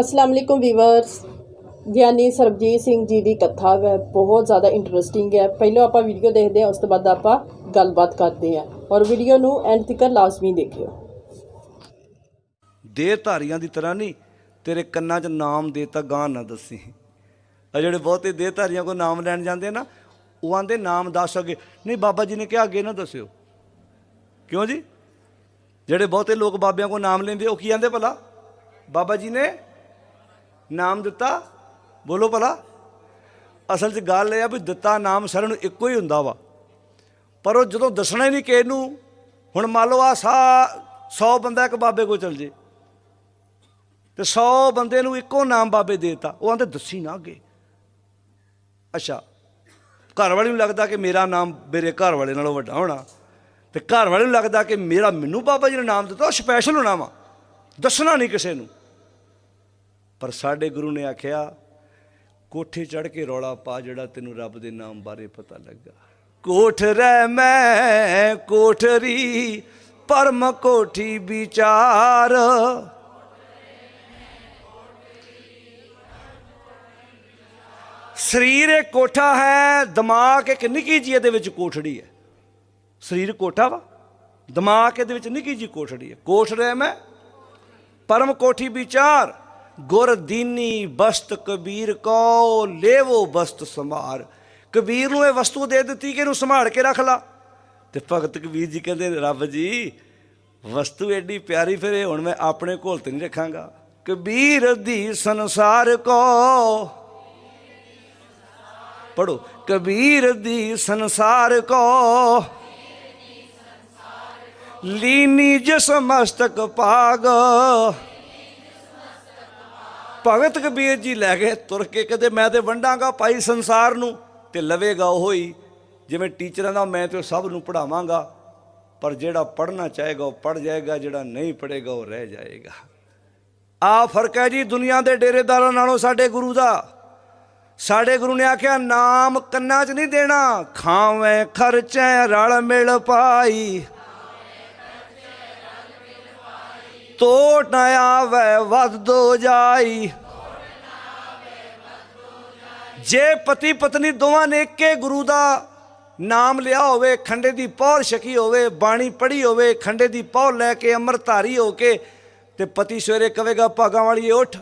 ਅਸਲਾਮ ਅਲੈਕੁਮ ਵੀਵਰਸ, ਗਿਆਨੀ ਸਰਬਜੀਤ ਸਿੰਘ ਜੀ ਦੀ ਕਥਾ ਹੈ ਬਹੁਤ ਜ਼ਿਆਦਾ ਇੰਟਰਸਟਿੰਗ ਹੈ। ਪਹਿਲਾਂ ਆਪਾਂ ਵੀਡੀਓ ਦੇਖਦੇ ਹਾਂ, ਉਸ ਤੋਂ ਬਾਅਦ ਆਪਾਂ ਗੱਲਬਾਤ ਕਰਦੇ ਹਾਂ। ਔਰ ਵੀਡੀਓ ਨੂੰ ਐਂਡ ਤੱਕ ਲਾਜ਼ਮੀ ਦੇਖਿਓ। ਦੇਹ ਧਾਰੀਆਂ ਦੀ ਤਰ੍ਹਾਂ ਨਹੀਂ, ਤੇਰੇ ਕੰਨਾਂ 'ਚ ਨਾਮ ਦੇਤਾ ਗਾਂ ਨਾ ਦੱਸੀ। ਆ ਜਿਹੜੇ ਬਹੁਤੇ ਦੇਹ ਧਾਰੀਆਂ ਕੋ ਨਾਮ ਲੈਣ ਜਾਂਦੇ ਨਾ, ਉਹ ਆਂਦੇ ਨਾਮ ਦੱਸ ਅੱਗੇ। ਨਹੀਂ, ਬਾਬਾ ਜੀ ਨੇ ਕਿਹਾ ਅੱਗੇ ਨਾ ਦੱਸਿਓ। ਕਿਉਂ ਜੀ? ਜਿਹੜੇ ਬਹੁਤੇ ਲੋਕ ਬਾਬਿਆਂ ਕੋ ਨਾਮ ਲੈਂਦੇ, ਉਹ ਕੀ ਆਂਦੇ ਭਲਾ? ਬਾਬਾ ਜੀ ਨੇ ਨਾਮ ਦਿੱਤਾ? ਬੋਲੋ ਭਲਾ। ਅਸਲ 'ਚ ਗੱਲ ਇਹ ਆ ਵੀ ਦਿੱਤਾ ਨਾਮ ਸਾਰਿਆਂ ਨੂੰ ਇੱਕੋ ਹੀ ਹੁੰਦਾ ਵਾ। ਪਰ ਉਹ ਜਦੋਂ ਦੱਸਣਾ ਹੀ ਨਹੀਂ ਕਿਸੇ ਨੂੰ, ਹੁਣ ਮੰਨ ਲਓ ਆ ਸਾ 100 ਬੰਦਾ ਇੱਕ ਬਾਬੇ ਕੋਲ ਚਲ ਜੇ। ਤੇ 100 ਬੰਦੇ ਨੂੰ ਇੱਕੋ ਨਾਮ ਬਾਬੇ ਦੇਤਾ। ਉਹ ਆਂਦੇ ਦੱਸੀ ਨਾ ਅੱਗੇ। ਅੱਛਾ। ਘਰ ਵਾਲੇ ਨੂੰ ਲੱਗਦਾ ਕਿ ਮੇਰਾ ਨਾਮ ਮੇਰੇ ਘਰ ਵਾਲੇ ਨਾਲੋਂ ਵੱਡਾ ਹੋਣਾ। ਤੇ ਘਰ ਵਾਲੇ ਨੂੰ ਲੱਗਦਾ ਕਿ ਮੇਰਾ ਮੈਨੂੰ ਬਾਬਾ ਜੀ ਨੇ ਨਾਮ ਦਿੱਤਾ, ਉਹ ਸਪੈਸ਼ਲ ਹੋਣਾ ਵਾ। ਦੱਸਣਾ ਨਹੀਂ ਕਿਸੇ ਨੂੰ। ਪਰ ਸਾਡੇ ਗੁਰੂ ਨੇ ਆਖਿਆ, ਕੋਠੇ ਚੜ ਕੇ ਰੌਲਾ ਪਾ ਜਿਹੜਾ ਤੈਨੂੰ ਰੱਬ ਦੇ ਨਾਮ ਬਾਰੇ ਪਤਾ ਲੱਗਾ। ਕੋਠ ਰਹਿ ਮੈਂ ਕੋਠਰੀ, ਪਰਮ ਕੋਠੀ ਵਿਚਾਰ। ਸਰੀਰ ਇੱਕ ਕੋਠਾ ਹੈ, ਦਿਮਾਗ ਇੱਕ ਨਿੱਕੀ ਜਿਹੀ ਇਹਦੇ ਵਿੱਚ ਕੋਠੜੀ ਹੈ। ਸਰੀਰ ਕੋਠਾ ਵਾ, ਦਿਮਾਗ ਇਹਦੇ ਵਿੱਚ ਨਿੱਕੀ ਜਿਹੀ ਕੋਠੜੀ ਹੈ। ਕੋਠ ਰਹਿ ਮੈਂ, ਪਰਮ ਕੋਠੀ ਵਿਚਾਰ। ਗੁਰ ਦੀਨੀ ਬਸਤ ਕਬੀਰ ਕੋ ਲੇਵੋ ਬਸਤ ਸੰਭਾਰ। ਕਬੀਰ ਨੂੰ ਇਹ ਵਸਤੂ ਦੇ ਦਿੱਤੀ ਕਿ ਇਹਨੂੰ ਸੰਭਾਲ ਕੇ ਰੱਖ ਲਾ। ਤੇ ਭਗਤ ਕਬੀਰ ਜੀ ਕਹਿੰਦੇ, ਰੱਬ ਜੀ, ਵਸਤੂ ਐਡੀ ਪਿਆਰੀ ਫਿਰ ਇਹ ਹੁਣ ਮੈਂ ਆਪਣੇ ਕੋਲ ਤੇ ਨਹੀਂ ਰੱਖਾਂਗਾ। ਕਬੀਰ ਦੀ ਸੰਸਾਰ ਕੋ। ਪੜੋ ਕਬੀਰ ਦੀ ਸੰਸਾਰ ਕੋ। ਲੀਨੀ ਜਿਸ ਮਸਤਕ ਪਾਗ ਭਗਤ ਕਬੀਰ ਜੀ ਲੈ ਗਏ ਤੁਰ ਕੇ ਕਦੇ ਮੈਂ ਤੇ ਵੰਡਾਂਗਾ ਭਾਈ ਸੰਸਾਰ ਨੂੰ, ਤੇ ਲਵੇਗਾ ਉਹ। ਹੀ ਜਿਵੇਂ ਟੀਚਰਾਂ ਦਾ ਮੈਂ ਤੇ ਸਭ ਨੂੰ ਪੜਾਵਾਂਗਾ ਪਰ ਜਿਹੜਾ ਪੜਨਾ ਚਾਹੇਗਾ ਉਹ ਪੜ ਜਾਏਗਾ, ਜਿਹੜਾ ਨਹੀਂ ਪੜੇਗਾ ਉਹ ਰਹਿ ਜਾਏਗਾ। ਆ ਫ਼ਰਕ ਹੈ ਜੀ ਦੁਨੀਆ ਦੇ ਡੇਰੇਦਾਰਾਂ ਨਾਲੋਂ ਸਾਡੇ ਗੁਰੂ ਦਾ। ਸਾਡੇ ਗੁਰੂ ਨੇ ਆਖਿਆ, ਨਾਮ ਕੰਨਾਂ 'ਚ ਨਹੀਂ ਦੇਣਾ, ਖਾਵੇਂ ਖਰਚੇ ਰਲ ਮਿਲ ਪਾਈ। ਤੋਟ ਨਾ ਆਵੇ ਵੱਧਦੋ ਜਾਈ। ਜੇ ਪਤੀ ਪਤਨੀ ਦੋਵਾਂ ਨੇ ਇੱਕੇ ਗੁਰੂ ਦਾ ਨਾਮ ਲਿਆ ਹੋਵੇ, ਖੰਡੇ ਦੀ ਪੌਲ ਛਕੀ ਹੋਵੇ, ਬਾਣੀ ਪੜ੍ਹੀ ਹੋਵੇ, ਖੰਡੇ ਦੀ ਪੌਲ ਲੈ ਕੇ ਅੰਮ੍ਰਿਤਧਾਰੀ ਹੋ ਕੇ ਤੇ ਪਤੀ ਸਵੇਰੇ ਕਵੇਗਾ ਭਾਗਾਂ ਵਾਲੀਏ, ਉੱਠ।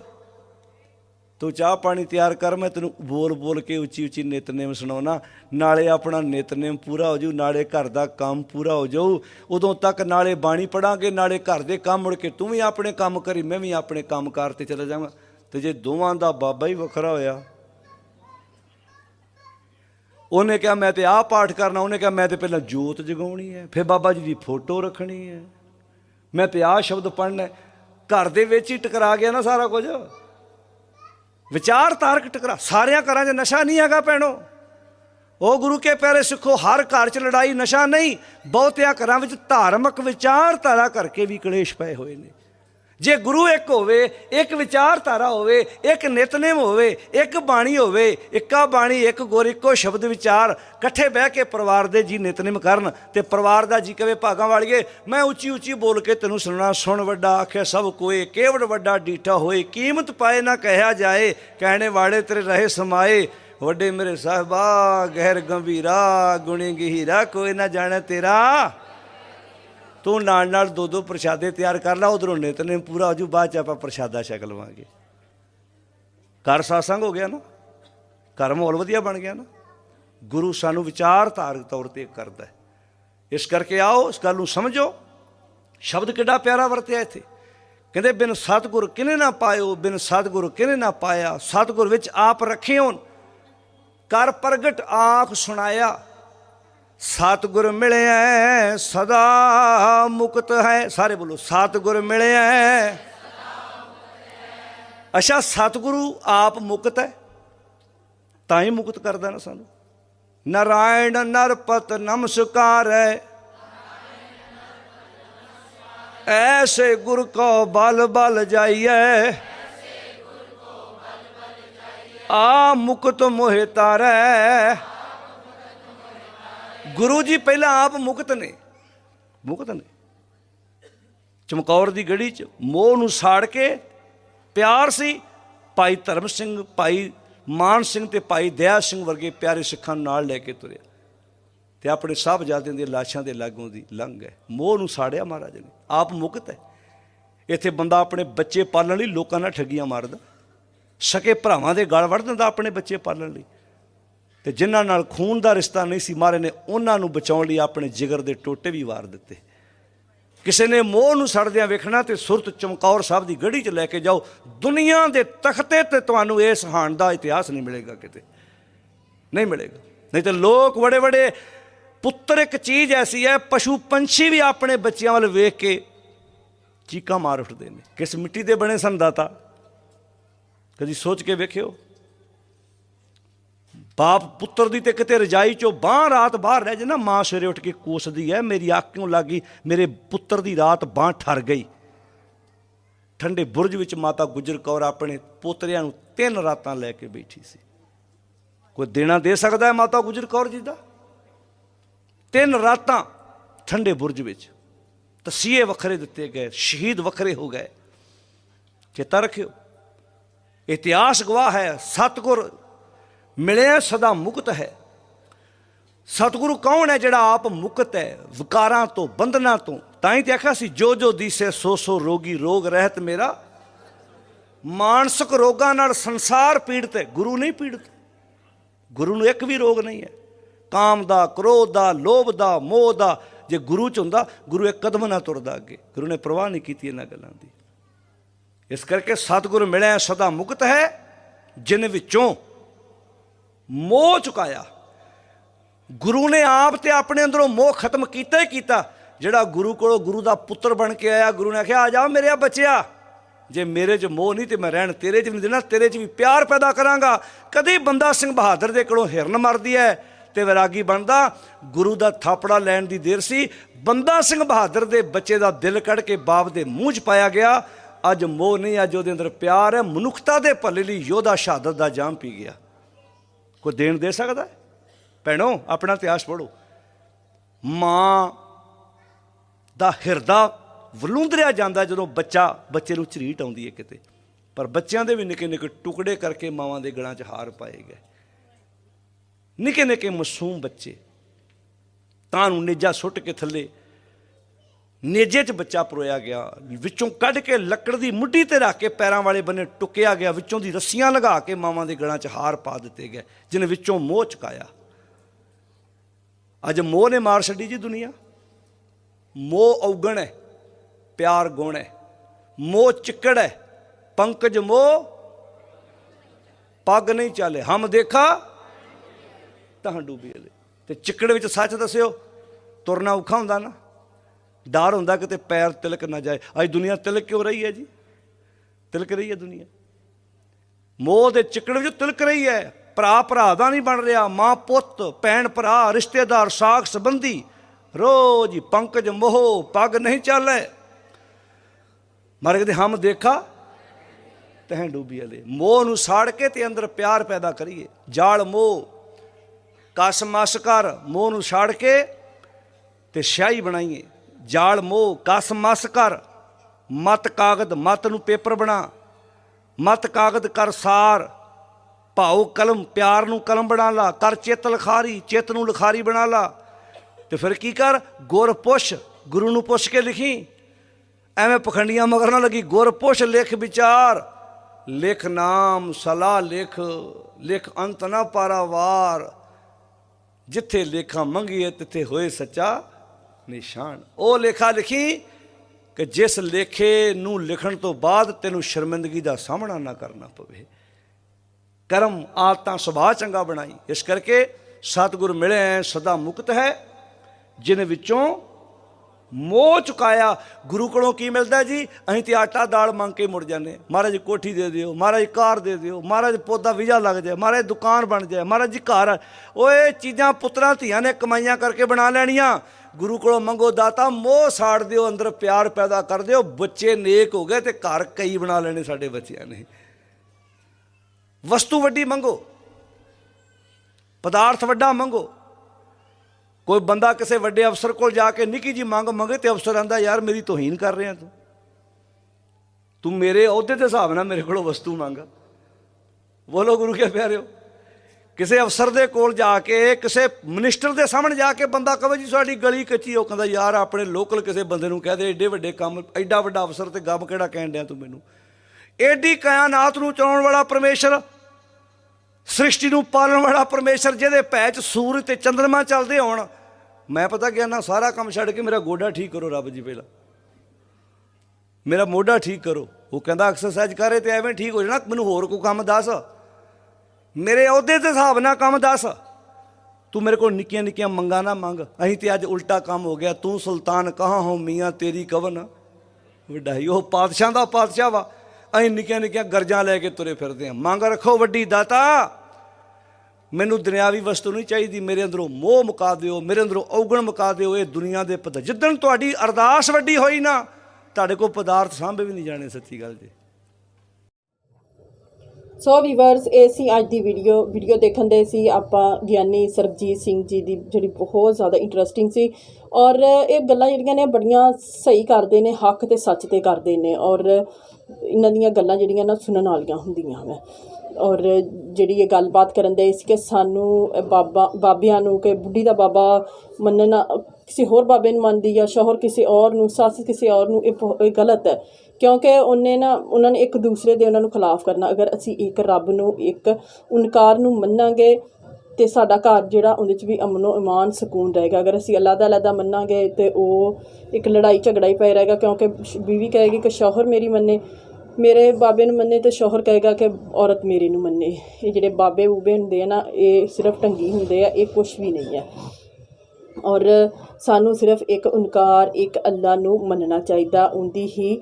ਤੂੰ ਚਾਹ ਪਾਣੀ ਤਿਆਰ ਕਰ, ਮੈਂ ਤੈਨੂੰ ਬੋਲ ਬੋਲ ਕੇ ਉੱਚੀ ਉੱਚੀ ਨਿਤਨੇਮ ਸੁਣਾਉਣਾ। ਨਾਲੇ ਆਪਣਾ ਨਿਤਨੇਮ ਪੂਰਾ ਹੋ ਜਾਊ, ਨਾਲੇ ਘਰ ਦਾ ਕੰਮ ਪੂਰਾ ਹੋ ਜਾਊ। ਉਦੋਂ ਤੱਕ ਨਾਲੇ ਬਾਣੀ ਪੜਾਂਗੇ, ਨਾਲੇ ਘਰ ਦੇ ਕੰਮ ਮੁੜ ਕੇ ਤੂੰ ਵੀ ਆਪਣੇ ਕੰਮ ਕਰੀ, ਮੈਂ ਵੀ ਆਪਣੇ ਕੰਮ ਕਾਰ ਤੇ ਚਲਾ ਜਾਵਾਂ। ਤੇ ਜੇ ਦੋਵਾਂ ਦਾ ਬਾਬਾ ਹੀ ਵੱਖਰਾ ਹੋਇਆ। ਉਹਨੇ ਕਿਹਾ, ਮੈਂ ਤੇ ਆਹ ਪਾਠ ਕਰਨਾ। ਉਹਨੇ ਕਿਹਾ, ਮੈਂ ਤੇ ਪਹਿਲਾਂ ਜੋਤ ਜਗਾਉਣੀ ਹੈ, ਫਿਰ ਬਾਬਾ ਜੀ ਦੀ ਫੋਟੋ ਰੱਖਣੀ ਹੈ। ਮੈਂ ਤੇ ਆਹ ਸ਼ਬਦ ਪੜ੍ਹਨਾ ਘਰ ਦੇ ਵਿੱਚ ਹੀ ਟਕਰਾ ਗਿਆ ਨਾ ਸਾਰਾ ਕੁਝ। ਵਿਚਾਰ ਤਾਰਕ ਟਕਰਾ, ਸਾਰਿਆਂ ਘਰਾਂ 'ਚ ਨਸ਼ਾ ਨਹੀਂ ਹੈਗਾ ਭੈਣੋ। ਉਹ ਗੁਰੂ ਕੇ ਪਿਆਰੇ ਸਿੱਖੋ, ਹਰ ਘਰ 'ਚ ਲੜਾਈ, ਨਸ਼ਾ ਨਹੀਂ, ਬਹੁਤਿਆਂ ਘਰਾਂ ਵਿੱਚ ਧਾਰਮਿਕ ਵਿਚਾਰਧਾਰਾ ਕਰਕੇ ਵੀ ਕਲੇਸ਼ ਪਏ ਹੋਏ ਨੇ। ਜੇ ਗੁਰੂ ਇੱਕ ਹੋਵੇ, ਇੱਕ ਵਿਚਾਰਧਾਰਾ ਹੋਵੇ, ਇੱਕ ਨਿਤਨੇਮ ਹੋਵੇ, ਇੱਕ ਬਾਣੀ ਹੋਵੇ, ਇੱਕਾ ਬਾਣੀ, ਇੱਕ ਗੁਰ, ਇੱਕੋ ਸ਼ਬਦ ਵਿਚਾਰ ਇਕੱਠੇ ਬਹਿ ਕੇ ਪਰਿਵਾਰ ਦੇ ਜੀ ਨਿਤਨੇਮ ਕਰਨ ਤੇ ਪਰਿਵਾਰ ਦਾ ਜੀ ਕਵੇ, ਭਾਗਾਂ ਵਾਲੀਏ, ਮੈਂ ਉੱਚੀ ਉੱਚੀ ਬੋਲ ਕੇ ਤੈਨੂੰ ਸੁਣਨਾ ਸੁਣ ਵੱਡਾ ਆਖਿਆ ਸਭ ਕੋਏ, ਕੇਵੜ ਵੱਡਾ ਡੀਠਾ ਹੋਏ, ਕੀਮਤ ਪਾਏ ਨਾ ਕਹਿਆ ਜਾਏ, ਕਹਿਣੇ ਵਾਲੇ ਤੇਰੇ ਰਹੇ ਸਮਾਏ, ਵੱਡੇ ਮੇਰੇ ਸਾਹਿਬਾ, ਗਹਿਰ ਗੰਭੀਰਾ, ਗੁਣੀ ਗਹੀਰਾ, ਕੋਈ ਨਾ ਜਾਣੇ ਤੇਰਾ ਤੂੰ ਨਾਲ ਨਾਲ ਦੋ ਦੋ ਪ੍ਰਸ਼ਾਦੇ ਤਿਆਰ ਕਰ ਲਾ, ਉਧਰੋਂ ਨਿਤਨੇਮ ਪੂਰਾ ਹੋ ਜੂ, ਬਾਅਦ ਚ ਆਪਾਂ ਪ੍ਰਸ਼ਾਦਾ ਛਕ ਲਵਾਂਗੇ। ਘਰ ਸਾਸੰਗ ਹੋ ਗਿਆ ਨਾ? ਘਰ ਮਾਹੌਲ ਵਧੀਆ ਬਣ ਗਿਆ ਨਾ? ਗੁਰੂ ਸਾਨੂੰ ਵਿਚਾਰਧਾਰਕ ਤੌਰ ਤੇ ਕਰਦਾ ਹੈ। ਇਸ ਕਰਕੇ ਆਓ, ਇਸ ਗੱਲ ਨੂੰ ਸਮਝੋ। ਸ਼ਬਦ ਕਿੱਡਾ ਪਿਆਰਾ ਵਰਤਿਆ ਇੱਥੇ। ਕਹਿੰਦੇ, ਬਿਨ ਸਤਿਗੁਰ ਕਿਨੇ ਨਾ ਪਾਇਓ, ਬਿਨ ਸਤਿਗੁਰ ਕਿਨੇ ਨਾ ਪਾਇਆ? ਸਤਿਗੁਰ ਵਿੱਚ ਆਪ ਰੱਖਿਓ ਕਰ ਪ੍ਰਗਟ ਆਖ ਸੁਣਾਇਆ। ਸਤਿਗੁਰ ਮਿਲਿਆ ਸਦਾ ਮੁਕਤ ਹੈ। ਸਾਰੇ ਬੋਲੋ, ਸਤਿਗੁਰ ਮਿਲਿਆ ਅੱਛਾ, ਸਤਿਗੁਰੂ ਆਪ ਮੁਕਤ ਹੈ, ਤਾਂ ਹੀ ਮੁਕਤ ਕਰਦਾ ਨਾ ਸਾਨੂੰ। ਨਾਰਾਇਣ ਨਰਪਤ ਨਮਸਕਾਰ ਹੈ। ਐਸੇ ਗੁਰ ਕੋ ਬਲ ਬਲ ਜਾਈਏ ਆ ਮੁਕਤ ਮੋਹਿ ਤਾਰੈ। ਗੁਰੂ ਜੀ ਪਹਿਲਾਂ ਆਪ ਮੁਕਤ ਨੇ। ਮੁਕਤ ਨੇ। ਚਮਕੌਰ ਦੀ ਗੜੀ ਚ ਮੋਹ ਨੂੰ ਸਾੜ ਕੇ ਪਿਆਰ ਸੀ। ਭਾਈ ਧਰਮ ਸਿੰਘ, ਭਾਈ ਮਾਨ ਸਿੰਘ ਤੇ ਭਾਈ ਦਇਆ ਸਿੰਘ ਵਰਗੇ ਪਿਆਰੇ ਸਿੱਖਾਂ ਨੂੰ ਨਾਲ ਲੈ ਕੇ ਤੁਰਿਆ। ਤੇ ਆਪਣੇ ਸਾਹਿਬਜ਼ਾਦਿਆਂ ਦੀਆਂ ਲਾਸ਼ਾਂ ਦੇ ਲਾਗੋਂ ਦੀ ਲੰਘ ਹੈ। ਮੋਹ ਨੂੰ ਸਾੜਿਆ ਮਹਾਰਾਜ ਨੇ। ਆਪ ਮੁਕਤ ਹੈ। ਇੱਥੇ ਬੰਦਾ ਆਪਣੇ ਬੱਚੇ ਪਾਲਣ ਲਈ ਲੋਕਾਂ ਨਾਲ ਠੱਗੀਆਂ ਮਾਰਦਾ। ਸਕੇ ਭਰਾਵਾਂ ਦੇ ਗਲ ਵੜ ਦਿੰਦਾ ਆਪਣੇ ਬੱਚੇ ਪਾਲਣ ਲਈ। ਤੇ ਜਿਨ੍ਹਾਂ ਨਾਲ ਖੂਨ ਦਾ ਰਿਸ਼ਤਾ ਨਹੀਂ ਸੀ ਮਾਰੇ ਨੇ, ਉਹਨਾਂ ਨੂੰ ਬਚਾਉਣ ਲਈ ਆਪਣੇ ਜਿਗਰ ਦੇ ਟੋਟੇ ਵੀ ਵਾਰ ਦਿੱਤੇ। ਕਿਸੇ ਨੇ ਮੋਹ ਨੂੰ ਸੜਦਿਆਂ ਵੇਖਣਾ ਤੇ ਸੁਰਤ ਚਮਕੌਰ ਸਾਹਿਬ ਦੀ ਗੜੀ 'ਚ ਲੈ ਕੇ ਜਾਓ, ਦੁਨੀਆ ਦੇ ਤਖਤੇ ਤੇ ਤੁਹਾਨੂੰ ਇਸ ਹਾਣ ਦਾ ਇਤਿਹਾਸ ਨਹੀਂ ਮਿਲੇਗਾ ਕਿਤੇ। ਨਹੀਂ ਮਿਲੇਗਾ। ਨਹੀਂ ਤੇ ਲੋਕ ਬੜੇ ਬੜੇ ਪੁੱਤਰ ਇੱਕ ਚੀਜ਼ ਐਸੀ ਹੈ, ਪਸ਼ੂ ਪੰਛੀ ਵੀ ਆਪਣੇ ਬੱਚਿਆਂ ਵੱਲ ਵੇਖ ਕੇ ਚੀਕਾਂ ਮਾਰ ਉੱਠਦੇ ਨੇ। ਕਿਸ ਮਿੱਟੀ ਦੇ ਬਣੇ ਸਨ ਦਾਤਾ? ਕਦੀ ਸੋਚ ਕੇ ਵੇਖਿਓ? ਬਾਪ ਪੁੱਤਰ ਦੀ ਤੇ ਕਿਤੇ ਰਜਾਈ ਚੋਂ ਬਾਹ ਰਾਤ ਬਾਹਰ ਰਹਿ ਜੇ ਨਾ, ਮਾਂ ਸਵੇਰੇ ਉੱਠ ਕੇ ਕੋਸਦੀ ਐ, ਮੇਰੀ ਅੱਖ ਕਿਉਂ ਲੱਗੀ? ਮੇਰੇ ਪੁੱਤਰ ਦੀ ਰਾਤ ਬਾਹ ਠਰ ਗਈ। ਠੰਡੇ ਬੁਰਜ ਵਿੱਚ ਮਾਤਾ ਗੁਜਰ ਕੌਰ ਆਪਣੇ ਪੋਤਰਿਆਂ ਨੂੰ ਤਿੰਨ ਰਾਤਾਂ ਲੈ ਕੇ ਬੈਠੀ ਸੀ। ਕੋਈ ਦੇਣਾ ਦੇ ਸਕਦਾ ਹੈ ਮਾਤਾ ਗੁਜਰ ਕੌਰ ਜੀ ਦਾ? ਤਿੰਨ ਰਾਤਾਂ ਠੰਡੇ ਬੁਰਜ ਵਿੱਚ। ਤਸੀਹੇ ਵੱਖਰੇ ਦਿੱਤੇ ਗਏ, ਸ਼ਹੀਦ ਵੱਖਰੇ ਹੋ ਗਏ। ਚੇਤਾ ਰੱਖਿਓ, ਇਤਿਹਾਸ ਗਵਾਹ ਹੈ, ਸਤਗੁਰ ਮਿਲਿਆ ਸਦਾ ਮੁਕਤ ਹੈ। ਸਤਿਗੁਰੂ ਕੌਣ ਹੈ ਜਿਹੜਾ ਆਪ ਮੁਕਤ ਹੈ? ਵਿਕਾਰਾਂ ਤੋਂ, ਬੰਧਨਾਂ ਤੋਂ। ਤਾਂ ਹੀ ਤੇ ਆਖਿਆ ਸੀ ਜੋ ਜੋ ਦੀਸੇ ਸੋ ਸੋ ਰੋਗੀ ਰੋਗ ਰਹਿਤ ਮੇਰਾ। ਮਾਨਸਿਕ ਰੋਗਾਂ ਨਾਲ ਸੰਸਾਰ ਪੀੜਤ ਹੈ। ਗੁਰੂ ਨਹੀਂ ਪੀੜਤ। ਗੁਰੂ ਨੂੰ ਇੱਕ ਵੀ ਰੋਗ ਨਹੀਂ ਹੈ। ਕਾਮ ਦਾ, ਕ੍ਰੋਧ ਦਾ, ਲੋਭ ਦਾ, ਮੋਹ ਦਾ, ਜੇ ਗੁਰੂ ਚ ਹੁੰਦਾ, ਗੁਰੂ ਇੱਕ ਕਦਮ ਨਾ ਤੁਰਦਾ ਅੱਗੇ। ਗੁਰੂ ਨੇ ਪ੍ਰਵਾਹ ਨਹੀਂ ਕੀਤੀ ਇਹਨਾਂ ਗੱਲਾਂ ਦੀ। ਇਸ ਕਰਕੇ ਸਤਿਗੁਰ ਮਿਲਿਆ ਸਦਾ ਮੁਕਤ ਹੈ। ਜਿਨ ਵਿੱਚੋਂ ਮੋਹ ਚੁਕਾਇਆ। ਗੁਰੂ ਨੇ ਆਪ ਤੇ ਆਪਣੇ ਅੰਦਰੋਂ ਮੋਹ ਖਤਮ ਕੀਤਾ ਹੀ ਕੀਤਾ। ਜਿਹੜਾ ਗੁਰੂ ਕੋਲੋਂ ਗੁਰੂ ਦਾ ਪੁੱਤਰ ਬਣ ਕੇ ਆਇਆ, ਗੁਰੂ ਨੇ ਆਖਿਆ, ਆ ਜਾ ਮੇਰੇ ਬੱਚਿਆ। ਜੇ ਮੇਰੇ 'ਚ ਮੋਹ ਨਹੀਂ ਤੇ ਮੈਂ ਰਹਿਣ ਤੇਰੇ 'ਚ ਵੀ ਨਹੀਂ ਦੇਣਾ, ਤੇਰੇ 'ਚ ਵੀ ਪਿਆਰ ਪੈਦਾ ਕਰਾਂਗਾ। ਕਦੇ ਬੰਦਾ ਸਿੰਘ ਬਹਾਦਰ ਦੇ ਕੋਲੋਂ ਹਿਰਨ ਮਰਦੀ ਹੈ ਤੇ ਵਿਰਾਗੀ ਬਣਦਾ। ਗੁਰੂ ਦਾ ਥਾਪੜਾ ਲੈਣ ਦੀ ਦੇਰ ਸੀ। ਬੰਦਾ ਸਿੰਘ ਬਹਾਦਰ ਦੇ ਬੱਚੇ ਦਾ ਦਿਲ ਕੱਢ ਕੇ ਬਾਪ ਦੇ ਮੂੰਹ 'ਚ ਪਾਇਆ ਗਿਆ। ਅੱਜ ਮੋਹ ਨਹੀਂ, ਅੱਜ ਉਹਦੇ ਅੰਦਰ ਪਿਆਰ ਹੈ। ਮਨੁੱਖਤਾ ਦੇ ਭਲੇ ਲਈ ਯੋਧਾ ਸ਼ਹਾਦਤ ਦਾ ਜਾਮ ਪੀ ਗਿਆ। ਕੋਈ ਦੇਣ ਦੇ ਸਕਦਾ ਭੈਣੋ, ਆਪਣਾ ਇਤਿਹਾਸ ਪੜੋ ਮਾਂ ਦਾ ਹਿਰਦਾ ਵਲੂੰਦਰਿਆ ਜਾਂਦਾ ਜਦੋਂ ਬੱਚਾ, ਬੱਚੇ ਨੂੰ ਝਰੀਟ ਆਉਂਦੀ ਹੈ ਕਿਤੇ। ਪਰ ਬੱਚਿਆਂ ਦੇ ਵੀ ਨਿੱਕੇ ਨਿੱਕੇ ਟੁਕੜੇ ਕਰਕੇ ਮਾਵਾਂ ਦੇ ਗਲਾਂ 'ਚ ਹਾਰ ਪਾਏ ਗਏ। ਨਿੱਕੇ ਨਿੱਕੇ ਮਾਸੂਮ ਬੱਚੇ। ਤਾਂ ਨੂੰ ਨਿੱਜਾ ਸੁੱਟ ਕੇ ਥੱਲੇ ਨੇਜੇ 'ਚ ਬੱਚਾ ਪਰੋਇਆ ਗਿਆ, ਵਿੱਚੋਂ ਕੱਢ ਕੇ ਲੱਕੜ ਦੀ ਮੁੱਢੀ ਤੇ ਰੱਖ ਕੇ ਪੈਰਾਂ ਵਾਲੇ ਬੰਨੇ ਟੁਕਿਆ ਗਿਆ, ਵਿੱਚੋਂ ਦੀ ਰੱਸੀਆਂ ਲਗਾ ਕੇ ਮਾਵਾਂ ਦੇ ਗਲਾਂ 'ਚ ਹਾਰ ਪਾ ਦਿੱਤੇ ਗਏ ਜਿਨ ਵਿੱਚੋਂ ਮੋਹ ਚੁਕਾਇਆ। ਅੱਜ ਮੋਹ ਨੇ ਮਾਰ ਛੱਡੀ ਜੀ ਦੁਨੀਆ। ਮੋਹ ਔਗਣ ਹੈ, ਪਿਆਰ ਗੁਣ ਹੈ, ਮੋਹ ਚਿੱਕੜ ਹੈ, ਪੰਕਜ ਮੋਹ ਪੱਗ ਨਹੀਂ ਚਾਲੇ। ਹਮ ਦੇਖਾ, ਤਾਂ ਡੂਬੀ ਹਲੇ ਤੇ ਚਿੱਕੜ ਵਿੱਚ ਸੱਚ ਦੱਸਿਓ, ਤੁਰਨਾ ਔਖਾ ਹੁੰਦਾ ਨਾ। ਡਰ ਹੁੰਦਾ ਕਿਤੇ ਪੈਰ ਤਿਲਕ ਨਾ ਜਾਏ। ਅੱਜ ਦੁਨੀਆ ਤਿਲਕ ਕਿਉਂ ਰਹੀ ਹੈ ਜੀ? ਤਿਲਕ ਰਹੀ ਹੈ ਦੁਨੀਆ। ਮੋਹ ਦੇ ਚਿੱਕੜ ਵਿੱਚ ਤਿਲਕ ਰਹੀ ਹੈ। ਭਰਾ ਭਰਾ ਦਾ ਨਹੀਂ ਬਣ ਰਿਹਾ। ਮਾਂ ਪੁੱਤ, ਭੈਣ ਭਰਾ, ਰਿਸ਼ਤੇਦਾਰ, ਸਾਖ ਸੰਬੰਧੀ। ਰੋਜ਼ ਪੰਕਜ, ਮੋਹ, ਪੱਗ ਨਹੀਂ ਚਾਲੇ। ਮਾਰੇ ਕਹਿੰਦੇ ਹਮ ਦੇਖਾ ਤਹਿ ਡੂਬੀ ਹਲੇ। ਮੋਹ ਨੂੰ ਸਾੜ ਕੇ ਤੇ ਅੰਦਰ ਪਿਆਰ ਪੈਦਾ ਕਰੀਏ। ਜਾਲ ਮੋਹ, ਕਸ ਮਸ ਕਰ। ਮੋਹ ਨੂੰ ਛਾੜ ਕੇ ਤੇ ਸ਼ਾਹੀ ਬਣਾਈਏ। ਜਾਲ ਮੋਹ, ਕਸ ਮਸ ਕਰ। ਮਤ ਕਾਗਦ, ਮਤ ਨੂੰ ਪੇਪਰ ਬਣਾ। ਮਤ ਕਾਗਦ ਕਰ ਸਾਰ। ਭਾਉ ਕਲਮ, ਪਿਆਰ ਨੂੰ ਕਲਮ ਬਣਾ ਲਾ। ਕਰ ਚਿੱਤ ਲਖਾਰੀ, ਚਿੱਤ ਨੂੰ ਲਖਾਰੀ ਬਣਾ ਲਾ। ਤੇ ਫਿਰ ਕੀ ਕਰ? ਗੁਰ ਪੁੱਛ। ਗੁਰੂ ਨੂੰ ਪੁੱਛ ਕੇ ਲਿਖੀ। ਐਵੇਂ ਪਖੰਡੀਆਂ ਮਗਰ ਨਾ ਲੱਗੀ। ਗੁਰ ਪੁੱਛ, ਲਿਖ ਵਿਚਾਰ। ਲਿਖ ਨਾਮ, ਸਲਾਹ ਲਿਖ। ਲਿਖ ਅੰਤ ਨਾ ਪਾਰਾਵਾਰ। ਜਿੱਥੇ ਲੇਖਾਂ ਮੰਗੀਏ, ਤਿੱਥੇ ਹੋਏ ਸੱਚਾ ਨਿਸ਼ਾਨ। ਉਹ ਲੇਖਾ ਲਿਖੀ ਕਿ ਜਿਸ ਲੇਖੇ ਨੂੰ ਲਿਖਣ ਤੋਂ ਬਾਅਦ ਤੈਨੂੰ ਸ਼ਰਮਿੰਦਗੀ ਦਾ ਸਾਹਮਣਾ ਨਾ ਕਰਨਾ ਪਵੇ। ਕਰਮ ਆਦਤਾਂ ਸੁਭਾਅ ਚੰਗਾ ਬਣਾਈ। ਇਸ ਕਰਕੇ ਸਤਿਗੁਰ ਮਿਲੇ ਸਦਾ ਮੁਕਤ ਹੈ। ਜਿਨ ਵਿੱਚੋਂ ਮੋਹ ਚੁਕਾਇਆ, ਗੁਰੂ ਕੋਲੋਂ ਕੀ ਮਿਲਦਾ ਜੀ? ਅਸੀਂ ਤੇ ਆਟਾ, ਦਾਲ ਮੰਗ ਕੇ ਮੁੜ ਜਾਂਦੇ ਮਹਾਰਾਜ ਕੋਠੀ ਦੇ ਦਿਓ, ਮਹਾਰਾਜ ਕਾਰ ਦੇ ਦਿਓ, ਮਹਾਰਾਜ ਪੌਦਾ ਵੀਜ਼ਾ ਲੱਗ ਜਾਏ, ਮਹਾਰਾਜ ਦੁਕਾਨ ਬਣ ਜਾਏ, ਮਹਾਰਾਜ ਜੀ ਘਰ ਓਏ, ਚੀਜ਼ਾਂ ਪੁੱਤਰਾਂ ਧੀਆਂ ਨੇ ਕਮਾਈਆਂ ਕਰਕੇ ਬਣਾ ਲੈਣੀਆਂ। ਗੁਰੂ ਕੋਲੋਂ ਮੰਗੋ ਦਾਤਾ, ਮੋਹ ਸਾੜ ਦਿਓ, ਅੰਦਰ ਪਿਆਰ ਪੈਦਾ ਕਰ ਦਿਓ। ਬੱਚੇ ਨੇਕ ਹੋ ਗਏ ਤੇ ਘਰ ਕਈ ਬਣਾ ਲੈਣੇ ਸਾਡੇ ਬੱਚਿਆਂ ਨੇ। ਵਸਤੂ ਵੱਡੀ ਮੰਗੋ, ਪਦਾਰਥ ਵੱਡਾ ਮੰਗੋ। ਕੋਈ ਬੰਦਾ ਕਿਸੇ ਵੱਡੇ ਅਫਸਰ ਕੋਲ ਜਾ ਕੇ, ਨਿੱਕੀ ਜੀ ਮੰਗ ਮੰਗੇ ਤੇ ਅਫਸਰ ਆਂਦਾ, ਯਾਰ, ਮੇਰੀ ਤੋਹੀਨ ਕਰ ਰਿਹਾ ਤੂੰ। ਤੂੰ ਮੇਰੇ ਅਹੁਦੇ ਦੇ ਹਿਸਾਬ ਨਾਲ ਮੇਰੇ ਕੋਲੋਂ ਵਸਤੂ ਮੰਗ। ਬੋਲੋ ਗੁਰੂ ਕੇ ਪਿਆਰਿਓ। ਕਿਸੇ ਅਫਸਰ ਦੇ ਕੋਲ ਜਾ ਕੇ, ਕਿਸੇ ਮਿਨਿਸਟਰ ਦੇ ਸਾਹਮਣੇ ਜਾ ਕੇ ਬੰਦਾ ਕਹੇ ਜੀ ਸਾਡੀ ਗਲੀ ਕੱਚੀ ਉਹ ਕਹਿੰਦਾ ਯਾਰ ਆਪਣੇ ਲੋਕਲ ਕਿਸੇ ਬੰਦੇ ਨੂੰ ਕਹਿ ਦੇ, ਏਡੇ ਵੱਡੇ ਕੰਮ ਐਡਾ ਵੱਡਾ ਅਫਸਰ ਤੇ ਗਮ ਕਿਹੜਾ ਕਹਿਣ ਡਿਆ ਤੂੰ ਮੈਨੂੰ? ਏਡੀ ਕਾਇਨਾਤ ਨੂੰ ਚਲਾਉਣ ਵਾਲਾ ਪਰਮੇਸ਼ਰ, ਸ੍ਰਿਸ਼ਟੀ ਨੂੰ ਪਾਲਣ ਵਾਲਾ ਪਰਮੇਸ਼ਰ ਜਿਹਦੇ ਭੈ ਚ ਸੂਰਜ ਤੇ ਚੰਦਰਮਾ ਚੱਲਦੇ ਹੋਣ, ਮੈਂ ਪਤਾ ਗਿਆ ਨਾ ਸਾਰਾ ਕੰਮ ਛੱਡ ਕੇ ਮੇਰਾ ਗੋਡਾ ਠੀਕ ਕਰੋ ਰੱਬ ਜੀ ਪਹਿਲਾਂ। ਮੇਰਾ ਮੋਢਾ ਠੀਕ ਕਰੋ। ਉਹ ਕਹਿੰਦਾ ਐਕਸਰਸਾਈਜ਼ ਕਰੇ ਤੇ ਐਵੇਂ ਠੀਕ ਹੋ ਜਾਣਾ, ਮੈਨੂੰ ਹੋਰ ਕੋਈ ਕੰਮ ਦੱਸ। ਮੇਰੇ ਅਹੁਦੇ ਦੇ ਹਿਸਾਬ ਨਾਲ ਕੰਮ ਦੱਸ। ਤੂੰ ਮੇਰੇ ਕੋਲ ਨਿੱਕੀਆਂ ਨਿੱਕੀਆਂ ਮੰਗਾਂ ਨਾ ਮੰਗ। ਅਸੀਂ ਤੇ ਅੱਜ ਉਲਟਾ ਕੰਮ ਹੋ ਗਿਆ। ਤੂੰ ਸੁਲਤਾਨ ਕਹਾਂ ਹੋ ਮੀਆਂ ਤੇਰੀ ਕਵਨ? ਵਡਾਈ, ਉਹ ਪਾਤਸ਼ਾਹ ਦਾ ਪਾਤਸ਼ਾਹ ਵਾ। ਅਸੀਂ ਨਿੱਕੀਆਂ ਨਿੱਕੀਆਂ ਗਰਜਾਂ ਲੈ ਕੇ ਤੁਰੇ ਫਿਰਦੇ ਹਾਂ ਮੰਗ ਰੱਖੋ ਵੱਡੀ ਦਾਤਾ। ਮੈਨੂੰ ਦੁਨਿਆਵੀ ਵਸਤੂ ਨਹੀਂ ਚਾਹੀਦੀ। ਮੇਰੇ ਅੰਦਰੋਂ ਮੋਹ ਮੁਕਾ ਦਿਓ। ਮੇਰੇ ਅੰਦਰੋਂ ਔਗਣ ਮੁਕਾ ਦਿਓ। ਇਹ ਦੁਨੀਆ ਦੇ ਪਤਾ ਜਿੱਦਣ ਤੁਹਾਡੀ ਅਰਦਾਸ ਵੱਡੀ ਹੋਈ ਨਾ, ਤੁਹਾਡੇ ਕੋਲ ਪਦਾਰਥ ਸਾਂਭੇ ਵੀ ਨਹੀਂ ਜਾਣੇ, ਸੱਚੀ ਗੱਲ ਜੀ। ਸੋ ਵੀਵਰਸ ਇਹ ਸੀ ਅੱਜ ਦੀ ਵੀਡੀਓ ਵੀਡੀਓ ਦੇਖਣ ਦੇ ਸੀ ਆਪਾਂ ਗਿਆਨੀ ਸਰਬਜੀਤ ਸਿੰਘ ਜੀ ਦੀ, ਜਿਹੜੀ ਬਹੁਤ ਜ਼ਿਆਦਾ ਇੰਟਰਸਟਿੰਗ ਸੀ। ਔਰ ਇਹ ਗੱਲਾਂ ਜਿਹੜੀਆਂ ਨੇ ਬੜੀਆਂ ਸਹੀ ਕਰਦੇ ਨੇ, ਹੱਕ ਤੇ ਸੱਚ ਤੇ ਕਰਦੇ ਨੇ। ਔਰ ਇਹਨਾਂ ਦੀਆਂ ਗੱਲਾਂ ਜਿਹੜੀਆਂ ਨਾ ਸੁਣਨ ਵਾਲੀਆਂ ਹੁੰਦੀਆਂ ਨੇ। ਔਰ ਜਿਹੜੀ ਇਹ ਗੱਲਬਾਤ ਕਰਨ ਦੇ ਸੀ ਕਿ ਸਾਨੂੰ ਬਾਬਾ, ਬਾਬਿਆਂ ਨੂੰ, ਕਿ ਬੁੱਢੀ ਦਾ ਬਾਬਾ ਮੰਨਣਾ ਕਿਸੇ ਹੋਰ ਬਾਬੇ ਨੂੰ ਮੰਨਦੀ ਜਾਂ ਸ਼ੋਹਰ ਕਿਸੇ ਔਰ ਨੂੰ, ਸੱਸ ਕਿਸੇ ਔਰ ਨੂੰ ਇਹ ਬਹੁ- ਗਲਤ ਹੈ। ਕਿਉਂਕਿ ਉਹਨੇ ਨਾ, ਉਹਨਾਂ ਨੇ ਇੱਕ ਦੂਸਰੇ ਦੇ ਉਹਨਾਂ ਨੂੰ ਖਿਲਾਫ ਕਰਨਾ। ਅਗਰ ਅਸੀਂ ਇੱਕ ਰੱਬ ਨੂੰ, ਇੱਕ ਓਨਕਾਰ ਨੂੰ ਮੰਨਾਂਗੇ ਤੇ ਸਾਡਾ ਘਰ ਜਿਹੜਾ ਉਹਦੇ 'ਚ ਵੀ ਅਮਨੋ ਇਮਾਨ ਸਕੂਨ ਰਹੇਗਾ। ਅਗਰ ਅਸੀਂ ਅਲੱਗਾ ਦਾ ਮੰਨਾਂਗੇ ਤੇ ਉਹ ਇੱਕ ਲੜਾਈ ਝਗੜਾ ਹੀ ਪੈ ਰਹੇਗਾ। ਕਿਉਂਕਿ ਬੀਵੀ ਕਹੇਗੀ ਕਿ ਸ਼ੌਹਰ ਮੇਰੀ ਮੰਨੇ, ਮੇਰੇ ਬਾਬੇ ਨੂੰ ਮੰਨੇ ਤੇ ਸ਼ੌਹਰ ਕਹੇਗਾ ਕਿ ਔਰਤ ਮੇਰੀ ਨੂੰ ਮੰਨੇ। ਇਹ ਜਿਹੜੇ ਬਾਬੇ ਬੂਬੇ ਹੁੰਦੇ ਆ ਨਾ, ਇਹ ਸਿਰਫ ਢੰਗੀ ਹੁੰਦੇ ਆ, ਇਹ ਕੁਝ ਵੀ ਨਹੀਂ ਹੈ। ਔਰ ਸਾਨੂੰ ਸਿਰਫ ਇੱਕ ਓਨਕਾਰ ਇੱਕ ਅੱਲਾ ਨੂੰ ਮੰਨਣਾ ਚਾਹੀਦਾ, ਉਹਦੀ ਹੀ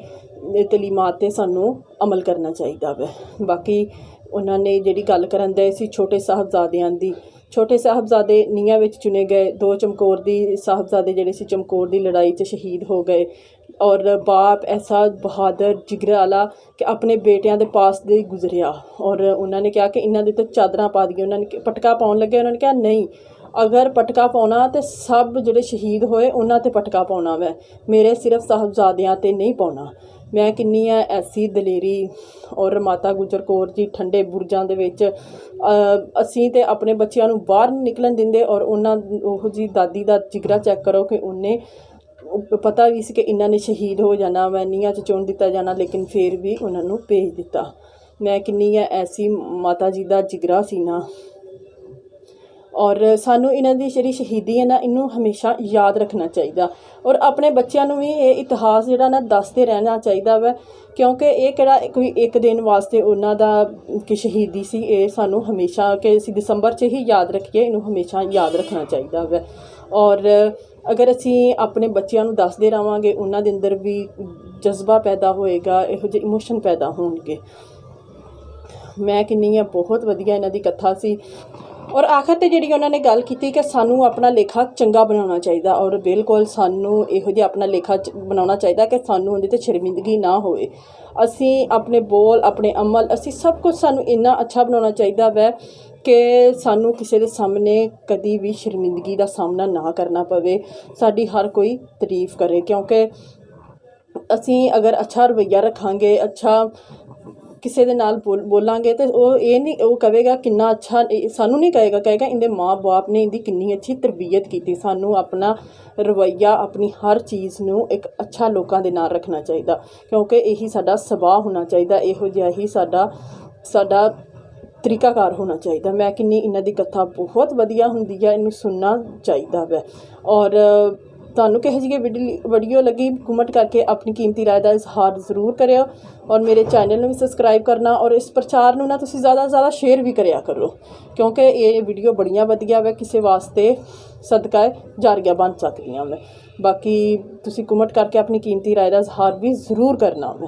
ਤਲੀਮਾਤ ਤੇ ਸਾਨੂੰ ਅਮਲ ਕਰਨਾ ਚਾਹੀਦਾ ਵੈ। ਬਾਕੀ ਉਹਨਾਂ ਨੇ ਜਿਹੜੀ ਗੱਲ ਕਰਨ ਦੇ ਸੀ ਛੋਟੇ ਸਾਹਿਬਜ਼ਾਦਿਆਂ ਦੀ, ਛੋਟੇ ਸਾਹਿਬਜ਼ਾਦੇ ਨੀਹਾਂ ਵਿੱਚ ਚੁਣੇ ਗਏ, ਦੋ ਚਮਕੌਰ ਦੀ ਸਾਹਿਬਜ਼ਾਦੇ ਜਿਹੜੇ ਸੀ ਚਮਕੌਰ ਦੀ ਲੜਾਈ 'ਚ ਸ਼ਹੀਦ ਹੋ ਗਏ। ਔਰ ਬਾਪ ਐਸਾ ਬਹਾਦਰ ਜਿਗਰ ਵਾਲਾ ਕਿ ਆਪਣੇ ਬੇਟਿਆਂ ਦੇ ਪਾਸ ਦੇ ਗੁਜ਼ਰਿਆ। ਔਰ ਉਹਨਾਂ ਨੇ ਕਿਹਾ ਕਿ ਇਹਨਾਂ ਦੇ ਤਾਂ ਚਾਦਰਾਂ ਪਾ ਦਈਏ ਉਹਨਾਂ ਨੇ ਪਟਕਾ ਪਾਉਣ ਲੱਗੇ ਉਹਨਾਂ ਨੇ ਕਿਹਾ, ਨਹੀਂ ਅਗਰ ਪਟਕਾ ਪਾਉਣਾ ਤੇ ਸਭ ਜਿਹੜੇ ਸ਼ਹੀਦ ਹੋਏ, ਉਹਨਾਂ ਤੇ ਪਟਕਾ ਪਾਉਣਾ ਵੈ। ਮੇਰੇ ਸਿਰਫ ਸਾਹਿਬਜ਼ਾਦਿਆਂ ਤੇ ਨਹੀਂ ਪਾਉਣਾ। ਮੈਂ ਕਿੰਨੀ ਐ ਐਸੀ ਦਲੇਰੀ ਔਰ ਮਾਤਾ ਗੁਜਰ ਕੌਰ ਜੀ ਠੰਡੇ ਬੁਰਜਾਂ ਦੇ ਵਿੱਚ ਅਸੀਂ ਤੇ ਆਪਣੇ ਬੱਚਿਆਂ ਨੂੰ ਬਾਹਰ ਨਹੀਂ ਨਿਕਲਣ ਦਿੰਦੇ ਔਰ ਉਹਨਾਂ, ਉਹ ਜੀ ਦਾਦੀ ਦਾ ਜਿਗਰਾ ਚੈੱਕ ਕਰੋ ਕਿ ਉਹਨੇ ਪਤਾ ਵੀ ਸੀ ਕਿ ਇਹਨਾਂ ਨੇ ਸ਼ਹੀਦ ਹੋ ਜਾਣਾ ਵਾ, ਨੀਹਾਂ 'ਚ ਚੁਣ ਦਿੱਤਾ ਜਾਣਾ, ਲੇਕਿਨ ਫਿਰ ਵੀ ਉਹਨਾਂ ਨੂੰ ਭੇਜ ਦਿੱਤਾ। ਮੈਂ ਕਿੰਨੀ ਐ ਐਸੀ ਮਾਤਾ ਜੀ ਦਾ ਜਿਗਰਾ ਸੀ ਨਾ। ਔਰ ਸਾਨੂੰ ਇਹਨਾਂ ਦੀ ਜਿਹੜੀ ਸ਼ਹੀਦੀ ਹੈ ਨਾ, ਇਹਨੂੰ ਹਮੇਸ਼ਾ ਯਾਦ ਰੱਖਣਾ ਚਾਹੀਦਾ। ਔਰ ਆਪਣੇ ਬੱਚਿਆਂ ਨੂੰ ਵੀ ਇਹ ਇਤਿਹਾਸ ਜਿਹੜਾ ਨਾ, ਦੱਸਦੇ ਰਹਿਣਾ ਚਾਹੀਦਾ ਵਾ, ਕਿਉਂਕਿ ਇਹ ਕਿਹੜਾ ਕੋਈ ਇੱਕ ਦਿਨ ਵਾਸਤੇ ਉਹਨਾਂ ਦਾ ਕਿ ਸ਼ਹੀਦੀ ਸੀ, ਇਹ ਸਾਨੂੰ ਹਮੇਸ਼ਾ ਕਿ ਅਸੀਂ ਦਸੰਬਰ 'ਚ ਹੀ ਯਾਦ ਰੱਖੀਏ, ਇਹਨੂੰ ਹਮੇਸ਼ਾ ਯਾਦ ਰੱਖਣਾ ਚਾਹੀਦਾ ਵਾ। ਔਰ ਅਗਰ ਅਸੀਂ ਆਪਣੇ ਬੱਚਿਆਂ ਨੂੰ ਦੱਸਦੇ ਰਵਾਂਗੇ, ਉਹਨਾਂ ਦੇ ਅੰਦਰ ਵੀ ਜਜ਼ਬਾ ਪੈਦਾ ਹੋਏਗਾ, ਇਹੋ ਜਿਹੇ ਇਮੋਸ਼ਨ ਪੈਦਾ ਹੋਣਗੇ। ਮੈਂ ਕਿੰਨੀ ਆ ਬਹੁਤ ਵਧੀਆ ਇਹਨਾਂ ਦੀ ਕਥਾ ਸੀ। ਔਰ ਆਖਰ ਤੇ ਜਿਹੜੀ ਉਹਨਾਂ ਨੇ ਗੱਲ ਕੀਤੀ ਕਿ ਸਾਨੂੰ ਆਪਣਾ ਲੇਖਾ ਚੰਗਾ ਬਣਾਉਣਾ ਚਾਹੀਦਾ ਔਰ ਬਿਲਕੁਲ ਸਾਨੂੰ ਇਹੋ ਜਿਹਾ ਆਪਣਾ ਲੇਖਾ ਬਣਾਉਣਾ ਚਾਹੀਦਾ ਕਿ ਸਾਨੂੰ ਉਹਦੇ ਤੇ ਸ਼ਰਮਿੰਦਗੀ ਨਾ ਹੋਵੇ। ਅਸੀਂ ਆਪਣੇ ਬੋਲ, ਆਪਣੇ ਅਮਲ, ਅਸੀਂ ਸਭ ਕੁਝ ਸਾਨੂੰ ਇੰਨਾ ਅੱਛਾ ਬਣਾਉਣਾ ਚਾਹੀਦਾ ਵੈ ਕਿ ਸਾਨੂੰ ਕਿਸੇ ਦੇ ਸਾਹਮਣੇ ਕਦੀ ਵੀ ਸ਼ਰਮਿੰਦਗੀ ਦਾ ਸਾਹਮਣਾ ਨਾ ਕਰਨਾ ਪਵੇ। ਸਾਡੀ ਹਰ ਕੋਈ ਤਾਰੀਫ ਕਰੇ ਕਿਉਂਕਿ ਅਸੀਂ ਅਗਰ ਅੱਛਾ ਰਵੱਈਆ ਰੱਖਾਂਗੇ, ਅੱਛਾ ਕਿਸੇ ਦੇ ਨਾਲ ਬੋਲ, ਬੋਲਾਂਗੇ ਤੇ ਉਹ ਇਹ ਨਹੀਂ, ਉਹ ਕਹੇਗਾ ਕਿੰਨਾ ਅੱਛਾ ਸਾਨੂੰ ਨਹੀਂ ਕਹੇਗਾ ਕਹੇਗਾ ਇਹਦੇ ਮਾਂ-ਬਾਪ ਨੇ ਇਹਦੀ ਕਿੰਨੀ ਅੱਛੀ ਤਰਬੀਅਤ ਕੀਤੀ। ਸਾਨੂੰ ਆਪਣਾ ਰਵੱਈਆ, ਆਪਣੀ ਹਰ ਚੀਜ਼ ਨੂੰ ਇੱਕ ਅੱਛਾ ਲੋਕਾਂ ਦੇ ਨਾਲ ਰੱਖਣਾ ਚਾਹੀਦਾ, ਕਿਉਂਕਿ ਇਹੀ ਸਾਡਾ ਸੁਭਾਅ ਹੋਣਾ ਚਾਹੀਦਾ, ਇਹੋ ਜਿਹਾ ਹੀ ਸਾਡਾ ਸਾਡਾ ਤਰੀਕਾਕਾਰ ਹੋਣਾ ਚਾਹੀਦਾ। ਮੈਂ ਕਿੰਨੀ ਇਹਨਾਂ ਦੀ ਕਥਾ ਬਹੁਤ ਵਧੀਆ ਹੁੰਦੀ ਆ, ਇਹਨੂੰ ਸੁਣਨਾ ਚਾਹੀਦਾ ਵੈ। ਔਰ ਤੁਹਾਨੂੰ ਕਿਹੋ ਜਿਹੀ ਵੀਡੀਓ ਵੀਡੀਓ ਲੱਗੀ ਕਮੈਂਟ ਕਰਕੇ ਆਪਣੀ ਕੀਮਤੀ ਰਾਏ ਦਾ ਇਜ਼ਹਾਰ ਜ਼ਰੂਰ ਕਰਿਓ ਔਰ ਮੇਰੇ ਚੈਨਲ ਨੂੰ ਵੀ ਸਬਸਕ੍ਰਾਈਬ ਕਰਨਾ ਔਰ ਇਸ ਪ੍ਰਚਾਰ ਨੂੰ ਨਾ ਤੁਸੀਂ ਜ਼ਿਆਦਾ ਤੋਂ ਜ਼ਿਆਦਾ ਸ਼ੇਅਰ ਵੀ ਕਰਿਆ ਕਰੋ, ਕਿਉਂਕਿ ਇਹ ਵੀਡੀਓ ਬੜੀਆਂ ਵਧੀਆ ਵਾ, ਕਿਸੇ ਵਾਸਤੇ ਸਦਕਾ ਜਾਰੀਆ ਬਣ ਸਕਦੀਆਂ ਮੈਂ ਬਾਕੀ ਤੁਸੀਂ ਕਮੈਂਟ ਕਰਕੇ ਆਪਣੀ ਕੀਮਤੀ ਰਾਏ ਦਾ ਇਜ਼ਹਾਰ ਵੀ ਜ਼ਰੂਰ ਕਰਨਾ ਮੈਂ